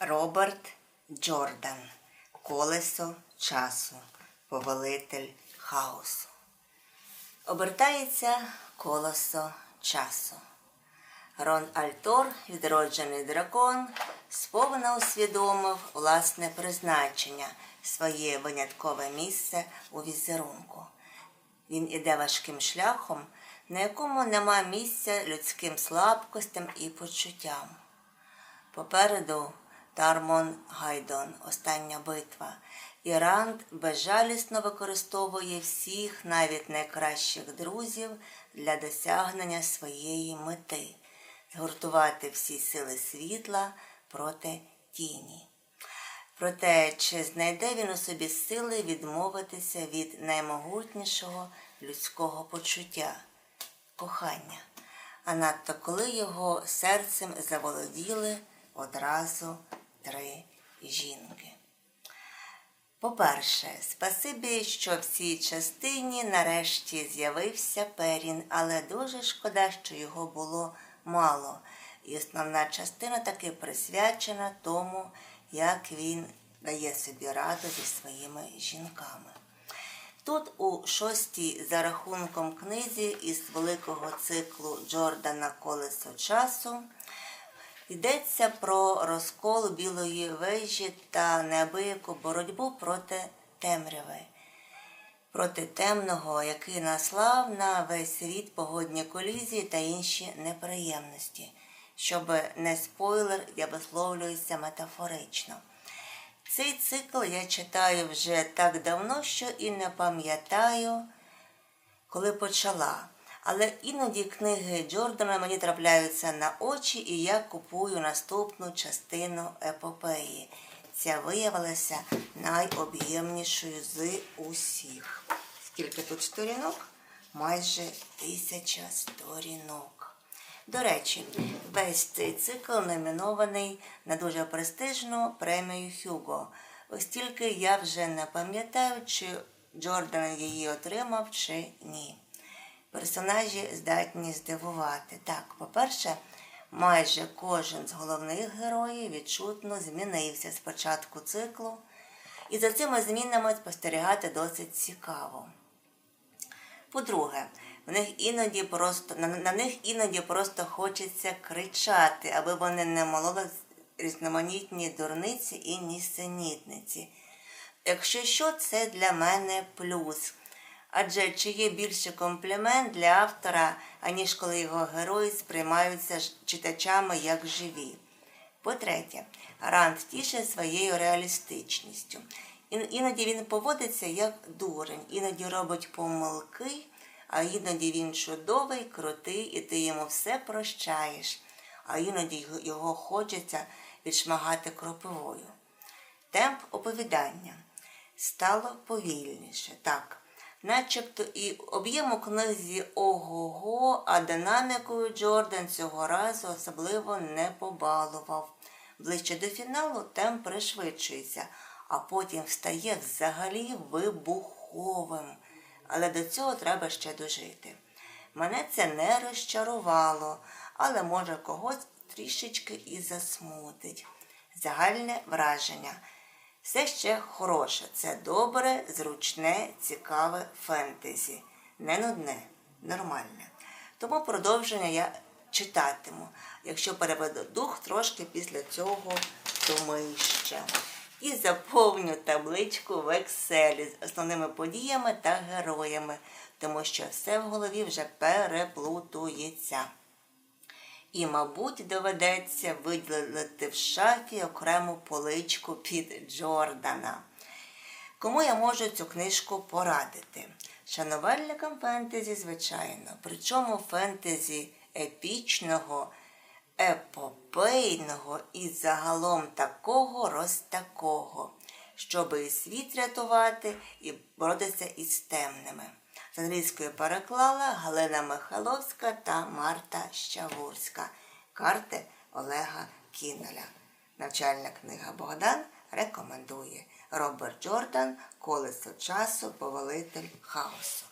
Роберт Джордан. Колесо часу. Повелитель хаосу. Обертається колесо часу. Рон Альтор, відроджений дракон, сповна усвідомив власне призначення, своє виняткове місце у візерунку. Він іде важким шляхом, на якому нема місця людським слабкостям і почуттям. Попереду Тармон Гайдон, остання битва. І Ранд безжалісно використовує всіх, навіть найкращих друзів, для досягнення своєї мети згуртувати всі сили світла проти тіні. Проте, чи знайде він у собі сили відмовитися від наймогутнішого людського почуття кохання, а надто коли його серцем заволоділи одразу три жінки. По-перше, спасибі, що в цій частині нарешті з'явився Перін, але дуже шкода, що його було мало. І основна частина таки присвячена тому, як він дає собі раду зі своїми жінками. Тут у шостій за рахунком книзі із великого циклу Джордана Колесо часу йдеться про розкол білої вежі та неабияку боротьбу проти темряви, проти темного, який наслав на весь світ погодні колізії та інші неприємності. Щоб не спойлер, я висловлююся метафорично. Цей цикл я читаю вже так давно, що і не пам'ятаю, коли почала. Але іноді книги Джордана мені трапляються на очі, і я купую наступну частину епопеї. Ця виявилася найоб'ємнішою з усіх. Скільки тут сторінок? Майже тисяча сторінок. До речі, весь цей цикл номінований на дуже престижну премію Хюго. Ось тільки я вже не пам'ятаю, чи Джордан її отримав, чи ні. Персонажі здатні здивувати. Так, по-перше, майже кожен з головних героїв відчутно змінився з початку циклу, і за цими змінами спостерігати досить цікаво. По-друге, в них іноді просто, на, на них іноді просто хочеться кричати, аби вони не мололи різноманітні дурниці і нісенітниці. Якщо що, це для мене плюс. Адже чи є більше комплімент для автора, аніж коли його герої сприймаються читачами як живі. По-третє, Ранд тішить своєю реалістичністю. Іноді він поводиться як дурень, іноді робить помилки, а іноді він чудовий, крутий, і ти йому все прощаєш, а іноді його хочеться відшмагати кропивою. Темп оповідання стало повільніше. Так, начебто і об'єм у ого-го, а динамікою Джордан цього разу особливо не побалував. Ближче до фіналу темп пришвидшується, а потім стає взагалі вибуховим. Але до цього треба ще дожити. Мене це не розчарувало, але може когось трішечки і засмутить. Загальне враження. Все ще хороше, це добре, зручне, цікаве фентезі. Не нудне, нормальне. Тому продовження я читатиму, якщо переведу дух трошки після цього ще. І заповню табличку в Excel з основними подіями та героями, тому що все в голові вже переплутується. І, мабуть, доведеться виділити в шафі окрему поличку під Джордана. Кому я можу цю книжку порадити? Шанувальникам фентезі, звичайно, причому фентезі епічного, епопейного і загалом такого розтакого, щоби і світ рятувати і боротися із темними. З англійської переклала Галина Михайловська та Марта Щавурська. Карти Олега Кіннеля. Навчальна книга Богдан рекомендує Роберт Джордан Колесо часу, повелитель хаосу.